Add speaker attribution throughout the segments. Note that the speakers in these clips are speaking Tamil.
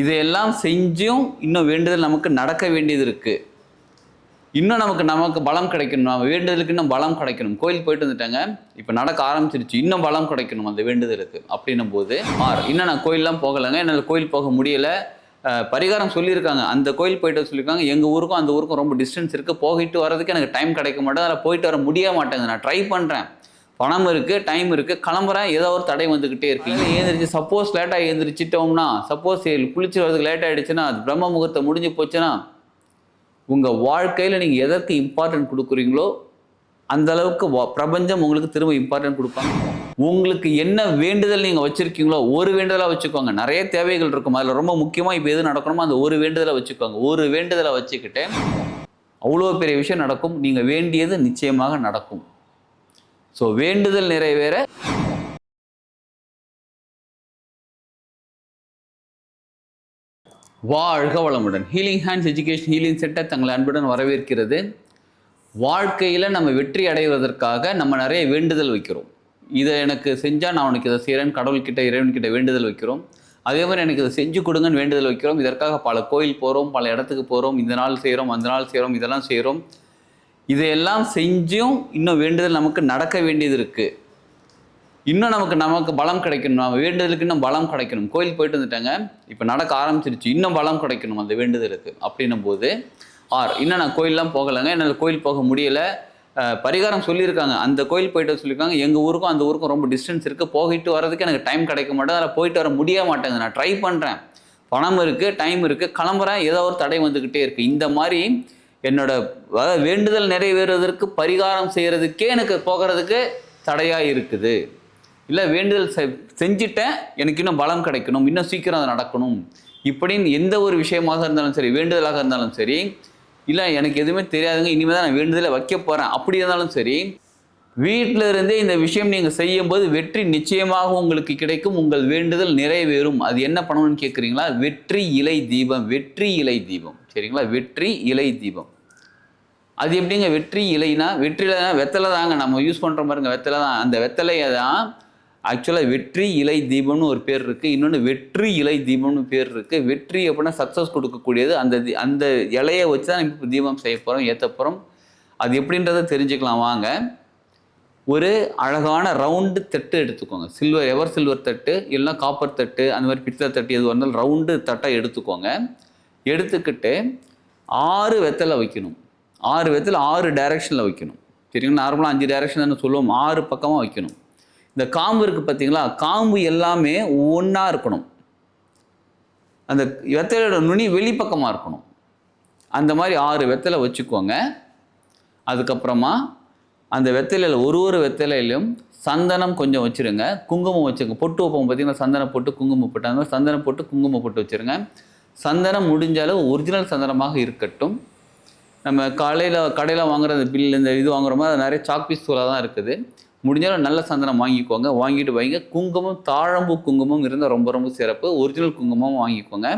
Speaker 1: இதையெல்லாம் செஞ்சும் இன்னும் வேண்டுதல் நமக்கு நடக்க வேண்டியது இருக்குது இன்னும் நமக்கு நமக்கு பலம் கிடைக்கணும். நம்ம வேண்டுதலுக்கு இன்னும் பலம் கிடைக்கணும். கோயில் போயிட்டு வந்துட்டாங்க. இப்போ நடக்க ஆரம்பிச்சிருச்சு. இன்னும் பலம் கிடைக்கணும் அந்த வேண்டுதலுக்கு அப்படின்னும் போது ஆர் இன்னும் நான் கோயிலெலாம் போகலைங்க. என்னால் கோயில் போக முடியலை. பரிகாரம் சொல்லியிருக்காங்க. அந்த கோயில் போயிட்டு சொல்லியிருக்காங்க. எங்கள் ஊருக்கும் அந்த ஊருக்கும் ரொம்ப டிஸ்டன்ஸ் இருக்குது போயிட்டு வரதுக்கு எனக்கு டைம் கிடைக்க மாட்டேங்குது. அதில் போயிட்டு வர முடிய மாட்டேங்குது. நான் ட்ரை பண்ணுறேன் பணம் இருக்குது டைம் இருக்குது கிளம்புறேன் ஏதோ ஒரு தடை வந்துக்கிட்டே இருக்கு. இல்லை சப்போஸ் லேட்டாக எழுந்திரிச்சிட்டோம்னா சப்போஸ் குளிச்சு வரதுக்கு லேட் ஆகிடுச்சுன்னா அது பிரம்ம முகூர்த்தம் முடிஞ்சு போச்சுன்னா உங்கள் வாழ்க்கையில் நீங்கள் எதற்கு இம்பார்ட்டன்ட் கொடுக்குறீங்களோ அந்த அளவுக்கு பிரபஞ்சம் உங்களுக்கு திரும்ப இம்பார்ட்டன்ட் கொடுப்பாங்க. உங்களுக்கு என்ன வேண்டுதல் நீங்கள் வச்சுருக்கீங்களோ ஒரு வேண்டுதலாக வச்சுக்கோங்க. நிறைய தேவைகள் இருக்கும். அதில் ரொம்ப முக்கியமாக இப்போ எது நடக்கணுமோ அந்த ஒரு வேண்டுதலை வச்சுக்கோங்க. ஒரு வேண்டுதலை வச்சுக்கிட்டு அவ்வளோ பெரிய விஷயம் நடக்கும். நீங்கள் வேண்டியது நிச்சயமாக நடக்கும். ஸோ வேண்டுதல் நிறைவேற. வாழ்க வளமுடன். Healing hands education healing centre தங்களை அன்புடன் வரவேற்கிறது. வாழ்க்கையில் நம்ம வெற்றி அடைவதற்காக நம்ம நிறைய வேண்டுதல் வைக்கிறோம். இதை எனக்கு செஞ்சால் நான் உனக்கு இதை செய்கிறேன் கடவுள்கிட்ட இறைவன்கிட்ட வேண்டுதல் வைக்கிறோம். அதே மாதிரி எனக்கு இதை செஞ்சு கொடுங்கன்னு வேண்டுதல் வைக்கிறோம். இதற்காக பல கோயில் போகிறோம் பல இடத்துக்கு போகிறோம் இந்த நாள் செய்கிறோம் அந்த நாள் செய்கிறோம் இதெல்லாம் செய்கிறோம் இதையெல்லாம் செஞ்சும் இன்னும் வேண்டுதல் நமக்கு நடக்க வேண்டியது இருக்குது இன்னும் நமக்கு நமக்கு பலம் கிடைக்கணும். நம்ம வேண்டுதலுக்கு இன்னும் பலம் கிடைக்கணும். கோயில் போயிட்டு வந்துட்டாங்க. இப்போ நடக்க ஆரம்பிச்சிருச்சு. இன்னும் பலம் கிடைக்கணும் அந்த வேண்டுதலுக்கு அப்படின்னும் போது ஆர் இன்னும் நான் கோயிலெலாம் போகலைங்க. என்னால் கோயில் போக முடியலை. பரிகாரம் சொல்லியிருக்காங்க. அந்த கோயில் போயிட்டு சொல்லியிருக்காங்க. எங்கள் ஊருக்கும் அந்த ஊருக்கும் ரொம்ப டிஸ்டன்ஸ் இருக்குது போயிட்டு வரதுக்கு எனக்கு டைம் கிடைக்க மாட்டேங்குது. அதில் போயிட்டு வர முடிய மாட்டேங்குது. நான் ட்ரை பண்ணுறேன் பணம் இருக்குது டைம் இருக்குது கிளம்புறேன். ஏதோ ஒரு தடை வந்துக்கிட்டே இருக்குது இந்த மாதிரி என்னோட அதாவது வேண்டுதல் நிறைவேறுவதற்கு பரிகாரம் செய்கிறதுக்கே எனக்கு போகிறதுக்கு தடையாக இருக்குது. இல்லை வேண்டுதல் செ- செஞ்சுட்டேன் எனக்கு இன்னும் பலம் கிடைக்கணும் இன்னும் சீக்கிரம் அது நடக்கணும். இப்படின்னு எந்த ஒரு விஷயமாக இருந்தாலும் சரி வேண்டுதலாக இருந்தாலும் சரி இல்லை எனக்கு எதுவுமே தெரியாதுங்க இனிமேல் தான் நான் வேண்டுதலை வைக்க போகிறேன் அப்படி இருந்தாலும் சரி வீட்டில் இருந்தே இந்த விஷயம் நீங்கள் செய்யும்போது வெற்றி நிச்சயமாக உங்களுக்கு கிடைக்கும் உங்கள் வேண்டுதல் நிறைவேறும். அது என்ன பண்ணணும்னு கேட்குறீங்களா வெற்றி இலை தீபம் வெற்றி இலை தீபம். சரிங்களா? வெற்றி இலை தீபம். அது எப்படிங்க? வெற்றி இலைனா வெற்றில வெத்தலை தாங்க. நம்ம யூஸ் பண்ணுற பாருங்க வெத்தலை தான். அந்த வெத்தலையை தான் ஆக்சுவலாக வெற்றி இலை தீபம்னு ஒரு பேர் இருக்குது இன்னொன்று வெற்றி இலை தீபம்னு பேர் இருக்குது வெற்றி அப்படின்னா சக்ஸஸ் கொடுக்கக்கூடியது. அந்த அந்த இலையை வச்சு தான் இப்போ தீபம் செய்ய போகிறோம் ஏற்ற போகிறோம் அது எப்படின்றத தெரிஞ்சுக்கலாம். வாங்க. ஒரு அழகான ரவுண்டு தட்டு எடுத்துக்கோங்க. சில்வர் எவர் சில்வர் தட்டு இல்லைன்னா காப்பர் தட்டு அந்த மாதிரி பித்தளை தட்டு எது வந்தாலும் ரவுண்டு தட்டை எடுத்துக்கோங்க. எடுத்துக்கிட்டு ஆறு வெத்தலை வைக்கணும். ஆறு வெத்தலை ஆறு டைரெக்ஷனில் வைக்கணும். சரிங்களா நார்மலாக அஞ்சு டைரெக்ஷன் சொல்லுவோம். ஆறு பக்கமாக வைக்கணும். இந்த காம்பு இருக்குது பார்த்தீங்களா காம்பு எல்லாமே ஒன்றா இருக்கணும். அந்த வெத்தலையோட நுனி வெளிப்பக்கமாக இருக்கணும். அந்த மாதிரி ஆறு வெத்தலை வச்சுக்கோங்க. அதுக்கப்புறமா அந்த வெத்தலையில் ஒரு ஒரு வெத்தலையிலும் சந்தனம் கொஞ்சம் வச்சுருங்க. குங்குமம் வச்சுருங்க பொட்டு வைப்போம் பார்த்தீங்கன்னா சந்தனம் போட்டு குங்குமம் போட்டு அந்த மாதிரி சந்தனம் போட்டு குங்குமம் போட்டு வச்சுருங்க. சந்தனம் முடிஞ்ச அளவு ஒரிஜினல் சந்தனமாக இருக்கட்டும். நம்ம காலையில் கடையில் வாங்குற அந்த பில் இந்த இது வாங்குற அது நிறைய சாக் பீஸ் தூளாக தான் இருக்குது முடிஞ்சாலும் நல்ல சந்தனம் வாங்கிக்கோங்க. வாங்கிட்டு வைங்க. குங்குமம் தாழம்பூ குங்குமம் இருந்தால் ரொம்ப ரொம்ப சிறப்பு. ஒரிஜினல் குங்குமம் வாங்கிக்கோங்க.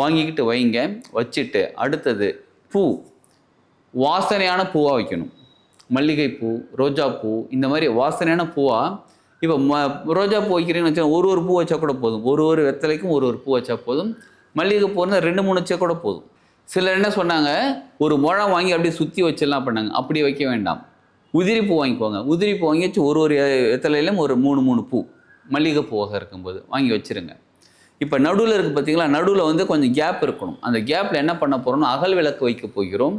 Speaker 1: வாங்கிக்கிட்டு வைங்க. வச்சுட்டு அடுத்தது பூ. வாசனையான பூவாக வைக்கணும். மல்லிகைப்பூ ரோஜாப்பூ இந்த மாதிரி வாசனையான பூவாக இப்போ ம ரோஜா பூ வைக்கிறீங்கன்னு வச்சா ஒரு ஒரு பூ வச்சா கூட போதும். ஒரு ஒரு வெத்தலைக்கும் ஒரு ஒரு பூ வச்சா போதும். மல்லிகைப்பூ இருந்தால் ரெண்டு மூணு வச்சா கூட போதும். சிலர் என்ன சொன்னாங்க ஒரு முழம் வாங்கி அப்படியே சுற்றி வச்சிடலாம் பண்ணாங்க அப்படி வைக்க வேண்டாம். உதிரி பூ வாங்கிக்கோங்க. உதிரி பூ வாங்கி வச்சு ஒரு ஒரு இத்தலையிலும் ஒரு மூணு மூணு பூ மல்லிகைப்பூவாக இருக்கும்போது வாங்கி வச்சிருங்க. இப்போ நடுவில் இருக்குது பார்த்தீங்களா நடுவில் வந்து கொஞ்சம் கேப் இருக்கணும். அந்த கேப்பில் என்ன பண்ண போகிறோம்னா அகல் விளக்கு வைக்க போகிறோம்.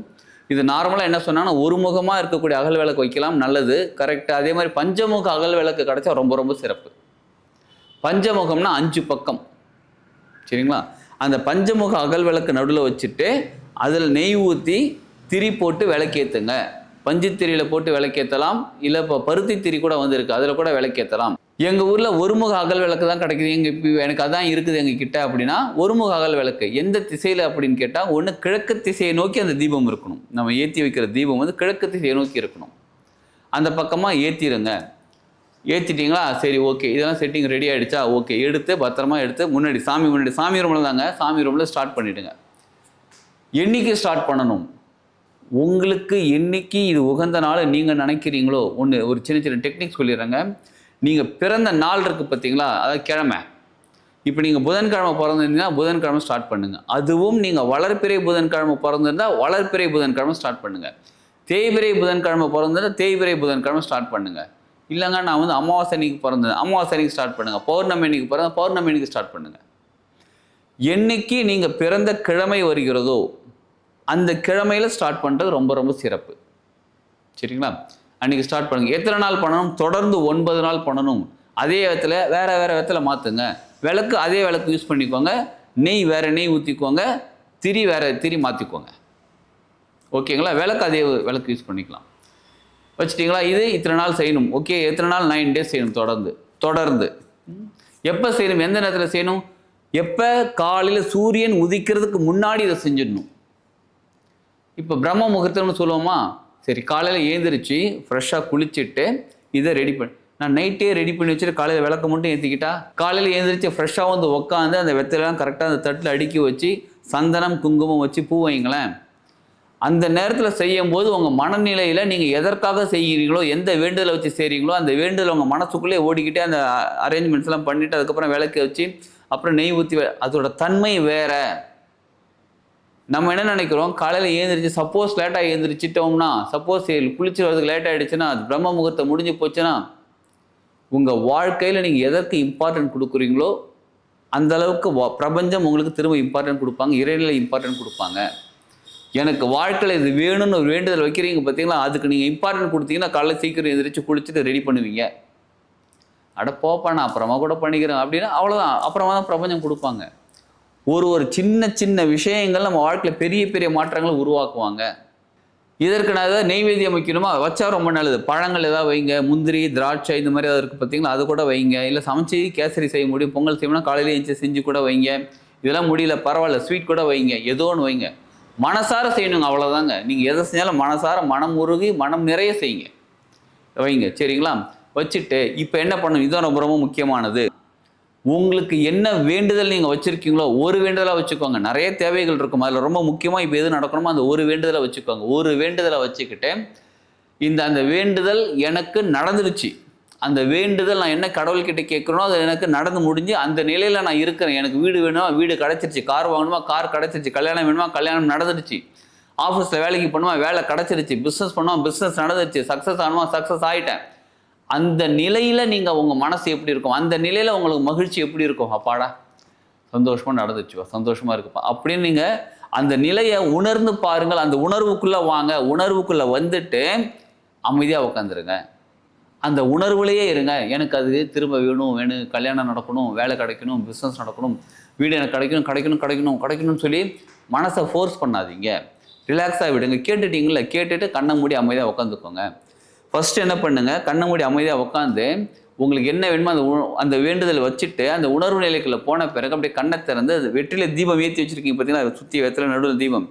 Speaker 1: இது நார்மலாக என்ன சொன்னாங்கன்னா ஒரு முகமாக இருக்கக்கூடிய அகல் விளக்கு வைக்கலாம் நல்லது. கரெக்டாக அதே மாதிரி பஞ்சமுக அகல் விளக்கு கிடச்சா ரொம்ப ரொம்ப சிறப்பு. பஞ்சமுகம்னா அஞ்சு பக்கம். சரிங்களா? அந்த பஞ்சமுக அகல் விளக்கு நடுவில் வச்சுட்டு அதில் நெய் ஊற்றி திரி போட்டு விளக்கேற்றுங்க பஞ்சுத்திரியில் போட்டு விளக்கேற்றலாம் இல்லை இப்போ பருத்தி திரி கூட வந்திருக்கு. அதில் கூட விளக்கேற்றலாம் எங்கள் ஊரில் ஒருமுக அகல் விளக்கு தான் கிடைக்குது. எங்கள் இப்போ எனக்கு அதான் இருக்குது எங்கள் கிட்ட அப்படின்னா ஒருமுக அகல் விளக்கு. எந்த திசையில் அப்படின்னு கேட்டால் ஒன்று கிழக்கு திசையை நோக்கி அந்த தீபம் இருக்கணும். நம்ம ஏற்றி வைக்கிற தீபம் வந்து கிழக்கு திசையை நோக்கி இருக்கணும். அந்த பக்கமாக ஏற்றிடுங்க ஏற்றிட்டீங்களா சரி ஓகே. இதெல்லாம் செட்டிங் ரெடி ஆகிடுச்சா ஓகே. எடுத்து பத்திரமா எடுத்து முன்னாடி சாமி முன்னாடி சாமி ரூமில் தாங்க. சாமி ரூமில் ஸ்டார்ட் பண்ணிவிடுங்க என்னைக்கு ஸ்டார்ட் பண்ணணும்? உங்களுக்கு என்னைக்கு இது உகந்த நாள் நீங்கள் நினைக்கிறீங்களோ? ஒன்று ஒரு சின்ன சின்ன டெக்னிக் சொல்லிடுறேங்க. நீங்கள் பிறந்த நாள் இருக்குது பார்த்தீங்களா அதாவது கிழமை. இப்போ நீங்கள் புதன்கிழமை பிறந்திருந்தீங்கன்னா புதன்கிழமை ஸ்டார்ட் பண்ணுங்கள் அதுவும் நீங்கள் வளர்ப்பிறை புதன்கிழமை பிறந்திருந்தால் வளர்ப்பிறை புதன்கிழமை ஸ்டார்ட் பண்ணுங்கள் தேய்பிறை புதன்கிழமை பிறந்திருந்தா தேய்பிறை புதன்கிழமை ஸ்டார்ட் பண்ணுங்கள் இல்லைங்க நான் வந்து அமாவாசை அன்னைக்கு பிறந்தேன் அமாவாசை அன்னைக்கு ஸ்டார்ட் பண்ணுங்க. பௌர்ணமி அன்னைக்கு பிறந்த பௌர்ணமி அன்னைக்கு ஸ்டார்ட் பண்ணுங்க. என்னைக்கு நீங்கள் பிறந்த கிழமை வருகிறதோ அந்த கிழமையில் ஸ்டார்ட் பண்ணுறது ரொம்ப ரொம்ப சிறப்பு. சரிங்களா? அன்னைக்கு ஸ்டார்ட் பண்ணுங்கள் எத்தனை நாள் பண்ணணும்? தொடர்ந்து ஒன்பது நாள் பண்ணணும். அதே விதத்தில் வேறு வேறு விதத்தில் மாற்றுங்க விளக்கு அதே விளக்கு யூஸ் பண்ணிக்கோங்க. நெய் வேறு நெய் ஊற்றிக்கோங்க திரி வேறு திரி மாற்றிக்கோங்க ஓகேங்களா? விளக்கு அதே விளக்கு யூஸ் பண்ணிக்கலாம். வச்சிட்டிங்களா? இது இத்தனை நாள் செய்யணும். ஓகே எத்தனை நாள்? நைன் டேஸ் செய்யணும் தொடர்ந்து. தொடர்ந்து. எப்போ செய்யணும்? எந்த நேரத்தில் செய்யணும்? எப்போ காலையில் சூரியன் உதிக்கிறதுக்கு முன்னாடி இதை செஞ்சிடணும். இப்போ பிரம்ம முகூர்த்தம்னு சொல்லுவோமா? சரி காலையில் ஏந்திரிச்சு ஃப்ரெஷ்ஷாக குளிச்சுட்டு இதை ரெடி பண்ணி நான் நைட்டே ரெடி பண்ணி வச்சுட்டு காலையில் விளக்க மட்டும் ஏற்றிக்கிட்டா காலையில் ஏந்திரிச்சு ஃப்ரெஷ்ஷாக வந்து உட்காந்து அந்த வெத்தலாம் கரெக்டாக அந்த தட்டில் அடுக்கி வச்சு சந்தனம் குங்குமம் வச்சு பூ வைங்களேன் அந்த நேரத்தில் செய்யும்போது உங்கள் மனநிலையில் நீங்கள் எதற்காக செய்கிறீங்களோ எந்த வேண்டுதலை வச்சு செய்கிறீங்களோ அந்த வேண்டுதல் உங்கள் மனசுக்குள்ளே ஓடிக்கிட்டே அந்த அரேஞ்ச்மெண்ட்ஸ்லாம் பண்ணிவிட்டு அதுக்கப்புறம் விளக்கு வச்சு அப்புறம் நெய் ஊற்றி அதோட தன்மை வேற. நம்ம என்ன நினைக்கிறோம்? காலையில் ஏந்திரிச்சு சப்போஸ் லேட்டாக ஏந்திரிச்சிட்டோம்னா சப்போஸ் குளிச்சு வரதுக்கு லேட் ஆகிடுச்சுன்னா அது பிரம்ம முகூர்த்தம் முடிஞ்சு போச்சுன்னா உங்கள் வாழ்க்கையில் நீங்கள் எதற்கு இம்பார்ட்டன்ட் கொடுக்குறீங்களோ அந்தளவுக்கு வா- பிரபஞ்சம் உங்களுக்கு திரும்ப இம்பார்ட்டன்ட் கொடுப்பாங்க இறைநிலை இம்பார்ட்டன்ட் கொடுப்பாங்க. எனக்கு வாழ்க்கையில் இது வேணும்னு ஒரு வேண்டுதல் வைக்கிறீங்க பார்த்தீங்களா? அதுக்கு நீங்கள் இம்பார்ட்டன்ட் கொடுத்தீங்கன்னா காலைல சீக்கிரம் எந்திரிச்சு குளிச்சுட்டு ரெடி பண்ணுவீங்க. அட போப்பா நான் அப்புறமா கூட பண்ணிக்கிறேன் அப்படின்னா அவ்வளோதான் அப்புறமா தான் பிரபஞ்சம் கொடுப்பாங்க. ஒரு ஒரு சின்ன சின்ன விஷயங்கள் நம்ம வாழ்க்கையில் பெரிய பெரிய மாற்றங்களை உருவாக்குவாங்க. இதற்கு நான் ஏதாவது நெய்வேதியம் வைக்கணுமா? வச்சா ரொம்ப நல்லது. பழங்கள் ஏதாவது வைங்க. முந்திரி திராட்சை இந்த மாதிரி ஏதாவது இருக்குது பார்த்தீங்களா? அது கூட வைங்க. இல்லை சமைச்சி கேசரி செய்ய முடியும். பொங்கல் செய்யணும்னா காலையில் எழுந்துச்சு செஞ்சு கூட வைங்க. இதெல்லாம் முடியல பரவாயில்ல ஸ்வீட் கூட வைங்க. ஏதோ ஒன்று வைங்க. மனசார செய்யணுங்க அவ்வளோதாங்க நீங்கள் எதை செஞ்சாலும் மனசார மனம் உருகி மனம் நிறைய செய்யுங்க. வைங்க சரிங்களா? வச்சுட்டு இப்போ என்ன பண்ணணும் இதுதான் ரொம்ப ரொம்ப முக்கியமானது. உங்களுக்கு என்ன வேண்டுதல் நீங்கள் வச்சுருக்கீங்களோ ஒரு வேண்டுதலாக வச்சுக்கோங்க. நிறைய தேவைகள் இருக்கும். அதில் ரொம்ப முக்கியமாக இப்போ எது நடக்கணுமோ அந்த ஒரு வேண்டுதலை வச்சுக்கோங்க. ஒரு வேண்டுதலை வச்சுக்கிட்டு இந்த அந்த வேண்டுதல் எனக்கு நடந்துருச்சு அந்த வேண்டுதல் நான் என்ன கடவுள்கிட்ட கேட்குறனோ அது எனக்கு நடந்து முடிஞ்சு அந்த நிலையில் நான் இருக்கிறேன். எனக்கு வீடு வேணுமா? வீடு கிடச்சிருச்சு. கார் வாங்கணுமா? கார் கிடச்சிருச்சு. கல்யாணம் வேணுமா? கல்யாணம் நடந்துருச்சு ஆஃபீஸில் வேலைக்கு பண்ணுமா வேலை கிடச்சிருச்சு. பிஸ்னஸ் பண்ணுவோம் பிஸ்னஸ் நடந்துருச்சு சக்ஸஸ் ஆகணுமா? சக்ஸஸ் ஆகிட்டேன் அந்த நிலையில் நீங்கள் உங்கள் மனசு எப்படி இருக்கும்? அந்த நிலையில் உங்களுக்கு மகிழ்ச்சி எப்படி இருக்கும்? அப்பாடா சந்தோஷமாக நடந்துச்சுப்பா. சந்தோஷமாக இருக்குப்பா. அப்படின்னு நீங்கள் அந்த நிலையை உணர்ந்து பாருங்கள். அந்த உணர்வுக்குள்ளே வாங்க. உணர்வுக்குள்ளே வந்துட்டு அமைதியாக உட்காந்துருங்க அந்த உணர்வுலேயே இருங்க. எனக்கு அது திரும்ப வேணும் வேணும் கல்யாணம் நடக்கணும் வேலை கிடைக்கணும் பிஸ்னஸ் நடக்கணும் வீடு எனக்கு கிடைக்கணும் கிடைக்கணும் கிடைக்கணும் கிடைக்கணும்னு சொல்லி மனசை ஃபோர்ஸ் பண்ணாதீங்க. ரிலாக்ஸாக விடுங்க. கேட்டுட்டிங்கள கேட்டுட்டு கண்ணை மூடி அமைதியாக உட்காந்துக்கோங்க ஃபஸ்ட்டு என்ன பண்ணுங்கள் கண்ணை மூடி அமைதியாக உட்காந்து உங்களுக்கு என்ன வேணுமோ அந்த அந்த வேண்டுதல் வச்சுட்டு அந்த உணர்வு நிலைக்குள்ள போன பிறகு அப்படியே கண்ணை திறந்து அது வெற்றில தீபம் ஏற்றி வச்சிருக்கீங்க பார்த்தீங்கன்னா அதை சுற்றி வெற்றில நடுவில் தீபம்.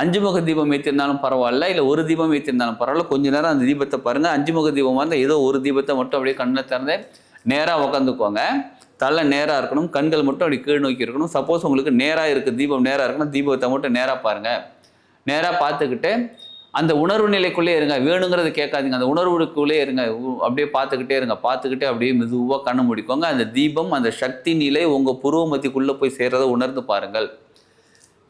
Speaker 1: அஞ்சு முக தீபம் ஏற்றிருந்தாலும் பரவாயில்ல இல்லை ஒரு தீபம் ஏற்றிருந்தாலும் பரவாயில்ல. கொஞ்ச நேரம் அந்த தீபத்தை பாருங்கள் அஞ்சு முக தீபமாக இருந்தால் ஏதோ ஒரு தீபத்தை மட்டும் அப்படியே கண்ணை திறந்து நேராக உட்காந்துக்கோங்க தலை நேராக இருக்கணும் கண்கள் மட்டும் அப்படி கீழ் நோக்கி இருக்கணும். சப்போஸ் உங்களுக்கு நேராக இருக்குது தீபம் நேராக இருக்கணும் தீபத்தை மட்டும் நேராக பாருங்கள் நேராக பார்த்துக்கிட்டு அந்த உணர்வு நிலைக்குள்ளே இருங்க. வேணுங்கிறத கேட்காதீங்க. அந்த உணர்வுக்குள்ளே இருங்க. அப்படியே பார்த்துக்கிட்டே இருங்க. பார்த்துக்கிட்டே அப்படியே மெதுவாக கண்ணு முடிக்கோங்க. அந்த தீபம் அந்த சக்தி நிலை உங்கள் புருவ போய் சேர்றதை உணர்ந்து பாருங்கள்.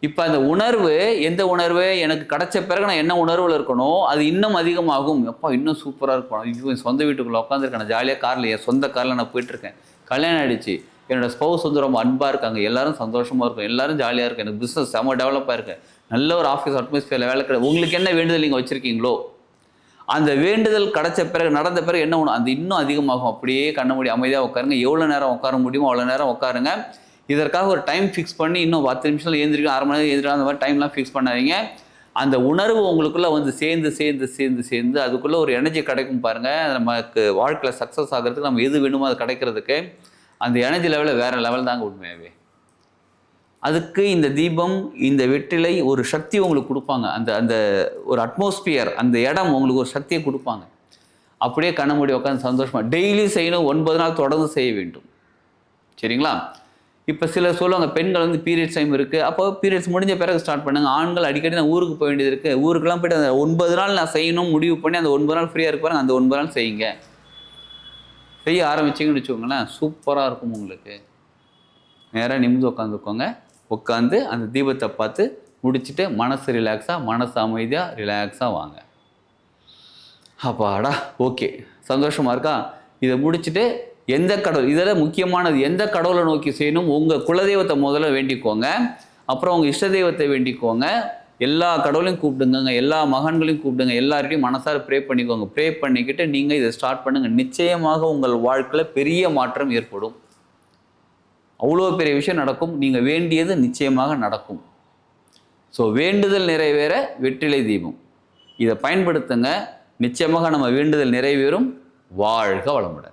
Speaker 1: இப்போ அந்த உணர்வு எந்த உணர்வு? எனக்கு கிடைச்ச பிறகு நான் என்ன உணர்வில் இருக்கணும் அது இன்னும் அதிகமாகும். எப்பா இன்னும் சூப்பராக இருக்கும் ஐயோ என் சொந்த வீட்டுக்குள்ளே உட்காந்துருக்கேன் நான் ஜாலியாக காரில் என் சொந்த காரில் நான் போயிட்டுருக்கேன். கல்யாணம் ஆகிடுச்சு என்னோடய ஸ்பௌஸ் வந்து ரொம்ப அன்பாக இருக்காங்க. எல்லாரும் சந்தோஷமாக இருக்கும். எல்லாரும் ஜாலியாக இருக்கும். எனக்கு பிஸ்னஸ் செம்ம டெவலப்பாக இருக்கேன் நல்ல ஒரு ஆஃபீஸ் அட்மாஸ்பியரில் வேலை கிடையாது உங்களுக்கு என்ன வேண்டுதல் நீங்கள் வச்சுருக்கீங்களோ? அந்த வேண்டுதல் கிடைச்ச பிறகு நடந்த பிறகு என்ன ஒன்று அந்த இன்னும் அதிகமாகும். அப்படியே கண்ண முடி அமைதியாக உட்காருங்க எவ்வளோ நேரம் உட்கார முடியுமோ அவ்வளோ நேரம் உட்காருங்க இதற்காக ஒரு டைம் ஃபிக்ஸ் பண்ணி இன்னும் பத்து நிமிஷம் எழுந்திரிக்கும் அரை மணி நேரம் எழுந்திரிக்கும் அந்த மாதிரி டைம்லாம் ஃபிக்ஸ் பண்ணாதீங்க. அந்த உணர்வு உங்களுக்குள்ளே வந்து சேர்ந்து சேர்ந்து சேர்ந்து சேர்ந்து அதுக்குள்ளே ஒரு எனர்ஜி கிடைக்கும் பாருங்கள் நமக்கு வாழ்க்கையில் சக்ஸஸ் ஆகிறதுக்கு நம்ம எது வேணுமோ அது கிடைக்கிறதுக்கு அந்த எனர்ஜி லெவலில் வேறு லெவல் தாங்க உண்மையாகவே அதுக்கு இந்த தீபம் இந்த வெற்றிலை ஒரு சக்தி உங்களுக்கு கொடுப்பாங்க. அந்த அந்த ஒரு அட்மாஸ்பியர் அந்த இடம் உங்களுக்கு ஒரு சக்தியை கொடுப்பாங்க. அப்படியே கண்ண மூடி உட்காந்து சந்தோஷமாக டெய்லி செய்யணும் ஒன்பது நாள் தொடர்ந்து செய்ய வேண்டும். சரிங்களா? இப்போ சிலர் சொல்லுவாங்க பெண்கள் வந்து பீரியட்ஸ் டைம் இருக்குது அப்போ பீரியட்ஸ் முடிஞ்ச பிறகு ஸ்டார்ட் பண்ணுங்க. ஆண்கள் அடிக்கடி நான் ஊருக்கு போக வேண்டியது இருக்குது ஊருக்குலாம் போயிட்டு அந்த ஒன்பது நாள் நான் செய்யணும் முடிவு பண்ணி அந்த ஒன்பது நாள் ஃப்ரீயாக இருப்பாரு அந்த ஒன்பது நாள் செய்யுங்க. செய்ய ஆரம்பிச்சிங்கன்னு வச்சுக்கோங்களேன் சூப்பராக இருக்கும் உங்களுக்கு. நேராக நிமிந்து உட்காந்துக்கோங்க உட்காந்து அந்த தீபத்தை பார்த்து முடிச்சுட்டு மனசு ரிலாக்ஸாக மனசு அமைதியாக ரிலாக்ஸாக வாங்க. அப்பாடா ஓகே சந்தோஷமாக இருக்கா? இதை முடிச்சுட்டு எந்த கடவுள் இதில் முக்கியமானது எந்த கடவுளை நோக்கி செய்யணும்? உங்கள் குலதெய்வத்தை முதல்ல வேண்டிக்கோங்க. அப்புறம் உங்கள் இஷ்ட தெய்வத்தை வேண்டிக்கோங்க. எல்லா கடவுளையும் கூப்பிடுங்க எல்லா மகன்களையும் கூப்பிடுங்க. எல்லார்ட்டையும் மனசார ப்ரே பண்ணிக்கோங்க. ப்ரே பண்ணிக்கிட்டு நீங்கள் இதை ஸ்டார்ட் பண்ணுங்கள் நிச்சயமாக உங்கள் வாழ்க்கையில் பெரிய மாற்றம் ஏற்படும். அவ்வளோ பெரிய விஷயம் நடக்கும். நீங்கள் வேண்டியது நிச்சயமாக நடக்கும். ஸோ வேண்டுதல் நிறைவேற வெற்றிலை தீபம். இதை பயன்படுத்துங்க. நிச்சயமாக நம்ம வேண்டுதல் நிறைவேறும். வாழ்க வளமுடன்.